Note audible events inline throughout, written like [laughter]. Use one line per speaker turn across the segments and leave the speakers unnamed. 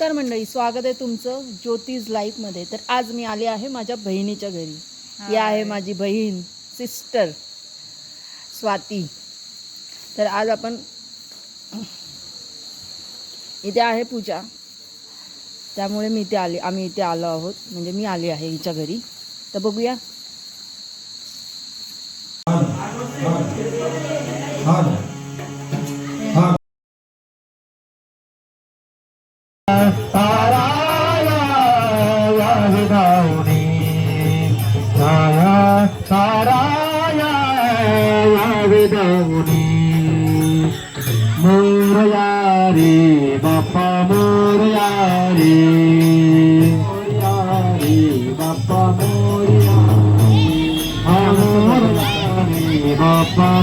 नमस्कार मंडळी स्वागत आहे तुमचं ज्योतिष लाईफमध्ये तर आज मी आले आहे माझ्या बहिणीच्या घरी. ही आहे माझी बहीण सिस्टर स्वाती. तर आज आपण इथे आहे पूजा. त्यामुळे मी इथे आले आम्ही इथे आलो आहोत. म्हणजे मी आले आहे हिच्या घरी. तर बघूया.
मोरया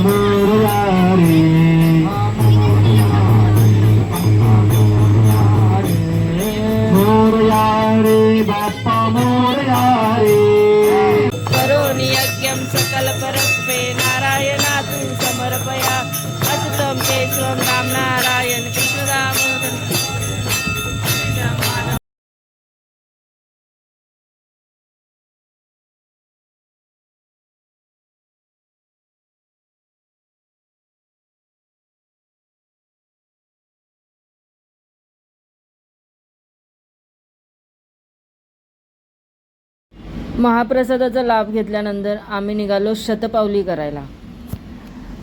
Mama, Mama, महाप्रसादाचा लाभ घेतल्यानंतर आम्ही निघालो शतपावली करायला.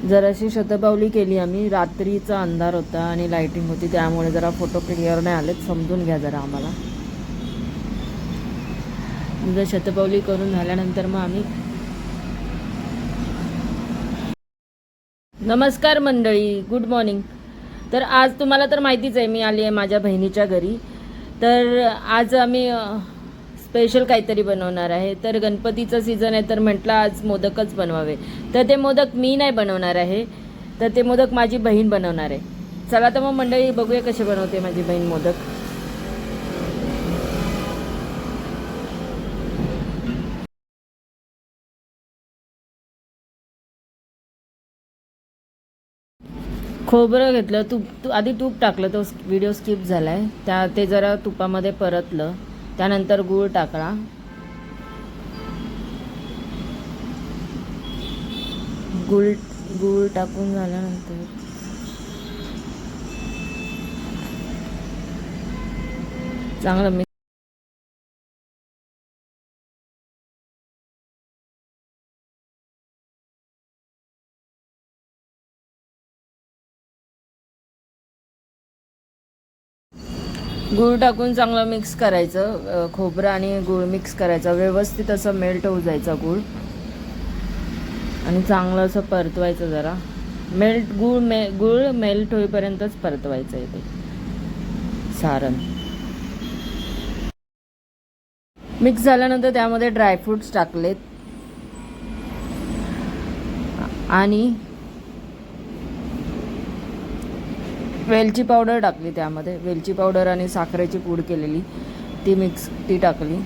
जराशी शतपावली केली आम्ही. रात्रीचा अंधार होता आणि लायटिंग होती. त्यामुळे जरा फोटो क्लिअर नाही आलेत. समजून घ्या जरा आम्हाला. जर शतपावली करून झाल्यानंतर मग आम्ही नमस्कार मंडळी. गुड मॉर्निंग तर आज तुम्हाला तर माहितीच आहे मी आली आहे माझ्या बहिणीच्या घरी. तर आज आम्ही स्पेशल काहीतरी बनवणार आहे. तर गणपतीचं सीझन आहे तर म्हटलं आज मोदकच बनवावे. तर ते मोदक मी नाही बनवणार आहे. तर ते मोदक माझी बहीण बनवणार आहे. चला तर मग मंडळी बघूया कसे बनवते माझी बहीण मोदक. खोबरं घेतलं तूप तू आधी तूप टाकलं तो व्हिडिओ स्किप झाला आहे त्या ते जरा तुपामध्ये परतलं. त्यानंतर गूळ टाकला. गूळ गूळ टाकून झाल्यानंतर चांगलं गूळ टाकून चांगलं मिक्स करायचं खोबरं आणि गूळ मिक्स करायचं. व्यवस्थित असं मेल्ट होऊ जायचा गूळ. आणि चांगलं असं परतवायचं जरा. मेल्ट गूळ मे गूळ मेल्ट होईपर्यंतच परतवायचं आहे ते. सारण. मिक्स झाल्यानंतर त्यामध्ये ड्रायफ्रुट्स टाकलेत. आणि वेलची पावडर टाकली त्यामध्ये. वेलची पावडर आणि साखरेची पूड केलेली. ती मिक्स ती टाकली.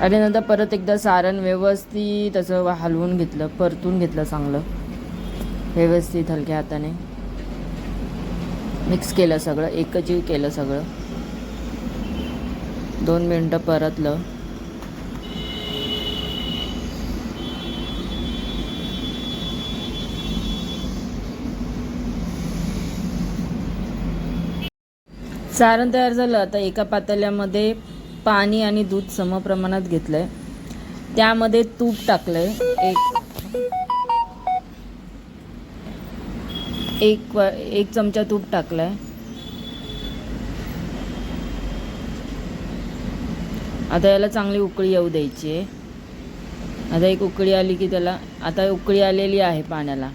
आणि नंतर परत एकदा सारण व्यवस्थित असं हलवून घेतलं परतून घेतलं चांगलं. व्यवस्थित हलक्या हाताने. मिक्स केलं सगळं एकजीव केलं सगळं. दोन मिनटं परतलं. सारण तयार झालं. आता एका पातेल्यामध्ये पाणी आणि दूध समप्रमाणात आहे त्यामध्ये तूप टाकलंय. एक एक एक चमचा तूप टाकलाय. आता याला चांगली उकळी येऊ द्यायची आहे. आता एक उकळी आली की त्याला आता उकळी आलेली आहे पाण्याला.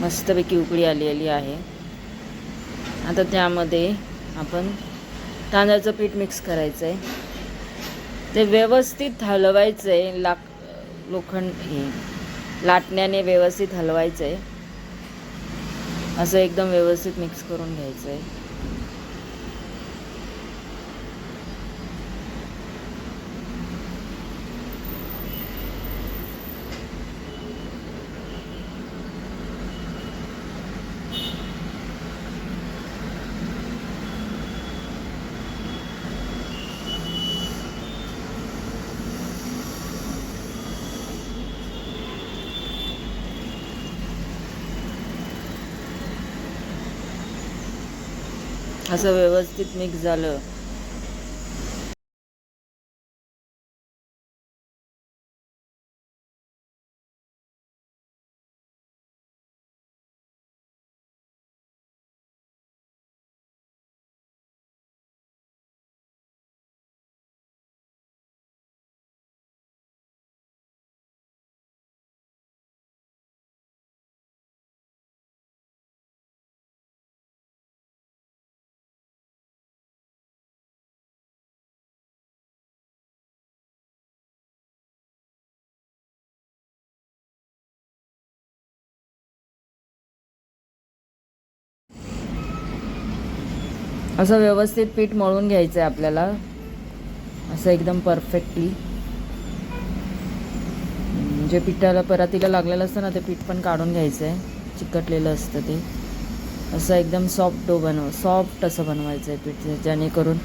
मस्तपैकी उकळी आलेली आहे. आता त्यामध्ये आपण तांदळाचं पीठ मिक्स करायचं आहे ते व्यवस्थित हलवायचं आहे लाक लोखंड हे लाटण्याने व्यवस्थित हलवायचं आहे असं एकदम व्यवस्थित मिक्स करून घ्यायचं आहे असं व्यवस्थित मिक्स झालं. असं व्यवस्थित पीठ मळून घ्यायचं आहे आपल्याला. असं एकदम परफेक्टली जे पिठाला परातीला लागलेलं असतं ना ते पीठ पण काढून घ्यायचं आहे चिकटलेलं असतं ते. असं एकदम सॉफ्ट डो बनव सॉफ्ट असं बनवायचं आहे पीठ जेणेकरून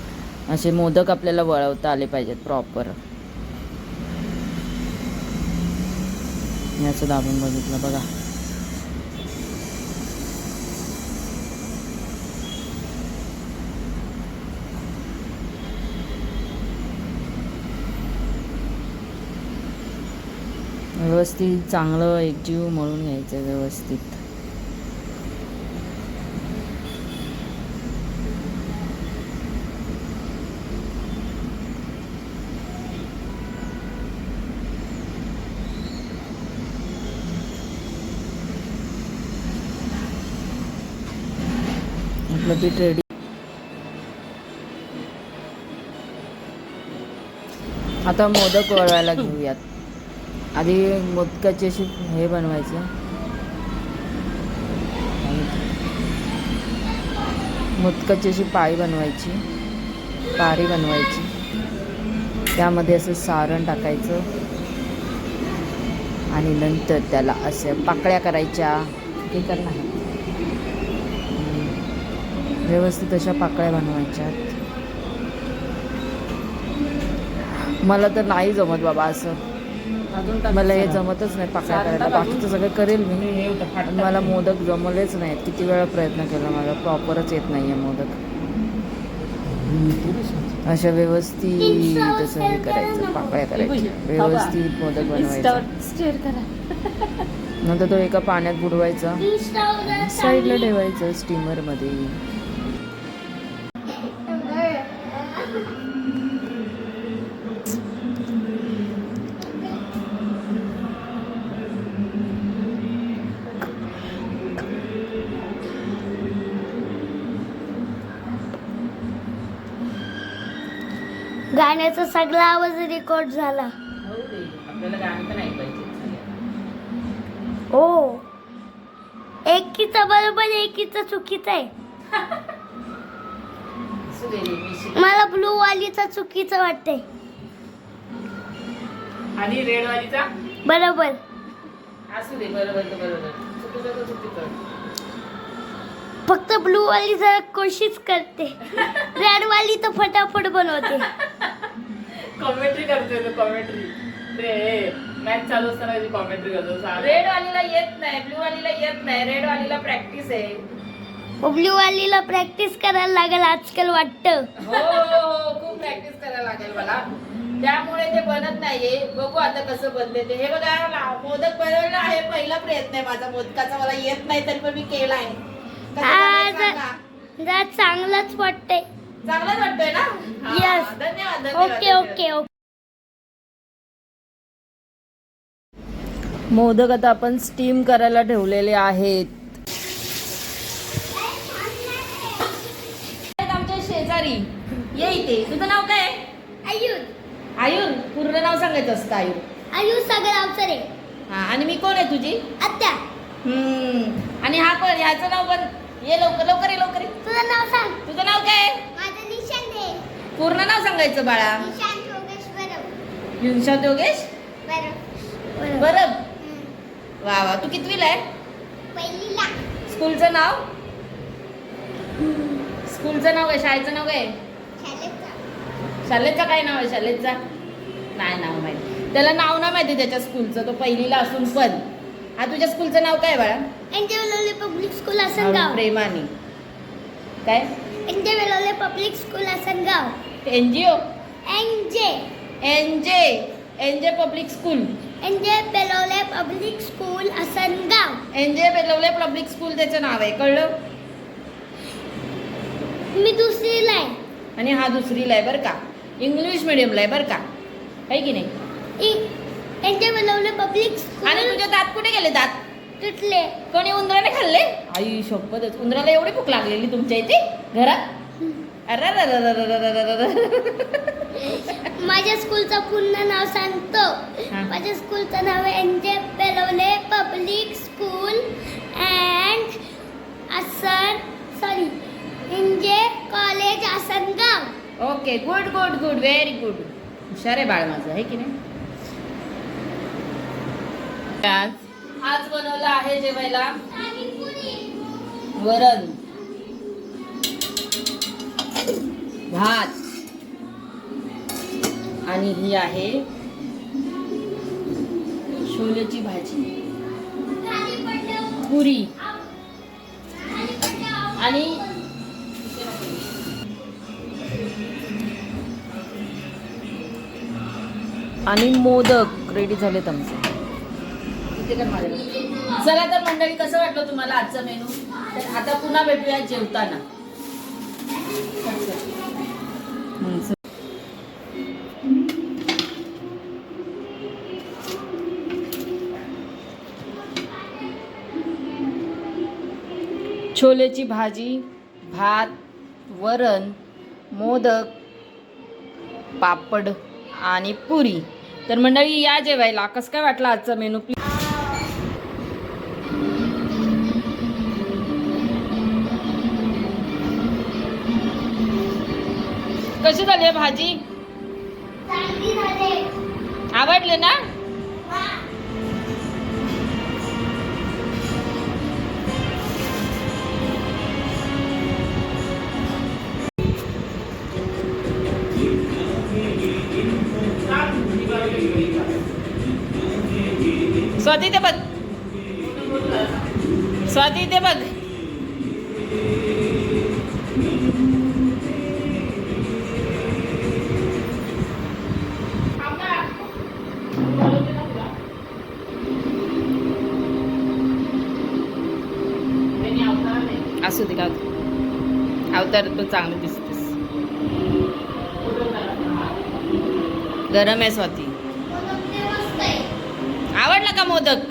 असे मोदक आपल्याला वळवता आले पाहिजेत प्रॉपर याचं दाबून बघितलं बघा. व्यवस्थित चांगलं एकजीव मळून घ्यायचं व्यवस्थित. आपलं पीठ रेडी आता मोदक वळवायला घेऊयात. आधी मोदकाची अशी हे बनवायचं. मोदकाची अशी पाळी बनवायची. पारी बनवायची. त्यामध्ये असं सारण टाकायचं. आणि नंतर त्याला असं पाकळ्या करायच्या. हे करणार. व्यवस्थित अशा पाकळ्या बनवायच्यात मला तर नाही जमत बाबा असं. मला हे जमतच नाही पाकळ्या करायला. बाकीचं सगळं करेल मी. मला मोदक जमलेच नाहीत. किती वेळा प्रयत्न केला मला. प्रॉपरच येत नाही आहे मोदक. अशा व्यवस्थित असं हे करायचं. पाकळ्या करायच्या. व्यवस्थित मोदक बनवायचा. नंतर तो एका पाण्यात बुडवायचा. साईडला ठेवायचं स्टीमरमध्ये
गाण्याचा सगळा आवाज रेकॉर्ड झाला.
आपल्याला गाणी पण ऐकायची
हो. एकीचा बरोबर एकीचा चुकीचा आहे. मला ब्लू वालीचा चुकीचं वाटतंय.
आणि रेडवालीचा
बरोबर.
असू दे बरोबर बरोबर. चुकीचं तर चुकीचं.
फक्त ब्लू वाली जरा कोशिश करते. रेड वाली तर फटाफट बनवते.
कॉमेंट्री करतोय तो कॉमेंट्री ते मॅच चालू असताना कॉमेंट्री करतो
रेड वालीला येत नाही ब्लू वालीला येत नाही. रेड वालीला प्रॅक्टिस आहे.
ब्लू वालीला प्रॅक्टिस करायला लागेल आजकाल वाटतं.
हो हो हो खूप प्रॅक्टिस करायला लागेल मला. त्यामुळे ते बनत नाहीये. बघू आता कसं बनते ते. हे बघा ला- मोदक बनवलं आहे पहिला प्रयत्न आहे माझा. मोदकाचा मला येत नाही तरी पण मी केला आहे.
जरा चांगलंच वाटतंय
चांगलाच वाटतोय ना?
Yes.
धन्यवाद
ओके. ओके ओके
मोदक आता आपण स्टीम करायला ठेवलेले आहेत. आमच्या शेजारी. ये इथे. तुझं नाव काय?
आयुर
आयुर पूर्ण नाव सांगायचं असतं आयुर
आयुर सागर अवसरे
हा आणि मी कोण आहे तुझी?
आत्या.
हम्म. आणि हा पण ह्याचं नाव पण ये लवकर लवकर ये लवकर ये.
तुझं नाव सांग.
तुझं नाव काय? आहे?
माझं निशांत आहे.
पूर्ण नाव सांगायचं बाळा.
निशांत योगेश बरं
युनशांत योगेश?
बरं
बरं वा वा. तू कितवीला आहे?
पहिलीला.
स्कूलचं नाव? स्कूलचं नाव काय? शाळेचं नाव काय?
शाळेचा.
शाळेचं काय नाव आहे? शाळेचा? नाही नाव माहिती. त्याला नाव नाही माहिती त्याच्या स्कूलचं. तो पहिलीला असून पण. हा तुझ्या स्कूलचं नाव काय बाळा?
एनजे वेलोले पब्लिक स्कूल आसनगाव
प्रेमाने काय
NJ वेलोले public school Asangaon
NGO NJ NJ NJ public school
NJ वेलोले public school Asangaon
NJ Belavale public school त्याचं नाव आहे कळलं
मी दुसरीला आहे
आणि हा दुसरीला आहे बरं का इंग्लिश मिडियमला आहे बरं का आहे की नाही
एनजे वेलोले पब्लिक
आणि
स्कूल
तुझे दात कुठे गेले दात
तुटले.
कोणी उंदराने खाल्ले? आई शपथच. उंदराला एवढी भूक लागलेली तुमच्या इथे? घरात? माझ्या
स्कूलचं पूर्ण नाव सांगतो माझ्या स्कूलचं नाव आहे एन जे पेलवले पब्लिक स्कूल अँड आसन sorry NJ college college Asangaon
okay good good good very good हुशार आहे बाळ माझं आहे की नाही आज बनवलं आहे जेवायला. वरण. भात. आणि ही आहे छोल्याची भाजी. पुरी. आणि आणि मोदक रेडी झालेत आमचे. चला तर मंडळी कसं वाटलं तुम्हाला आजचा मेनू तर आता पुन्हा भेटूया जेवताना. छोलेची भाजी भात वरण मोदक पापड आणि पुरी. तर मंडळी या जेवायला कसं काय वाटलं आजचा मेनू प्लीज कशी झाली भाजी? आवडले ना? स्वाती ते बघ. स्वाती ते बघ. असू दे का? अवतार तो चांगलं दिसतेस. गरम आहे स्वाती. आवडला का मोदक.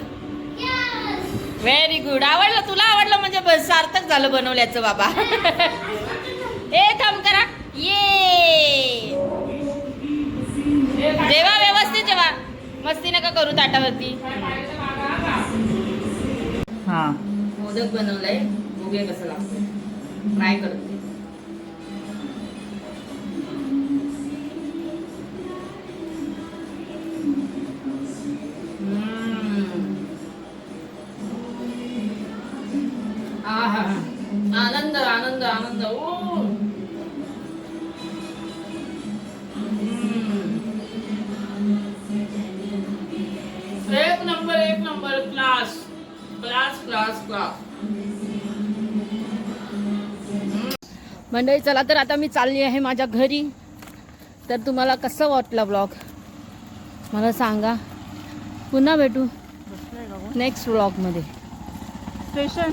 व्हेरी गुड आवडलं? तुला आवडलं म्हणजे बस सार्थक झालं बनवल्याचं बाबा. [laughs] ए थांब करा. ये. जेवा व्यवस्थित जेवा. मस्ती नका करू ताटावरती. हा. मोदक बनवलंय. बघूया कसं लागतं ट्राय करते आहा. आनंद आनंद आनंद. ओ. एक नंबर एक number. Class class class class मंडळी चला तर आता मी चालली आहे माझ्या घरी. तर तुम्हाला कसं वाटलं ब्लॉग मला सांगा. पुन्हा भेटू. Next व्लॉगमध्ये
station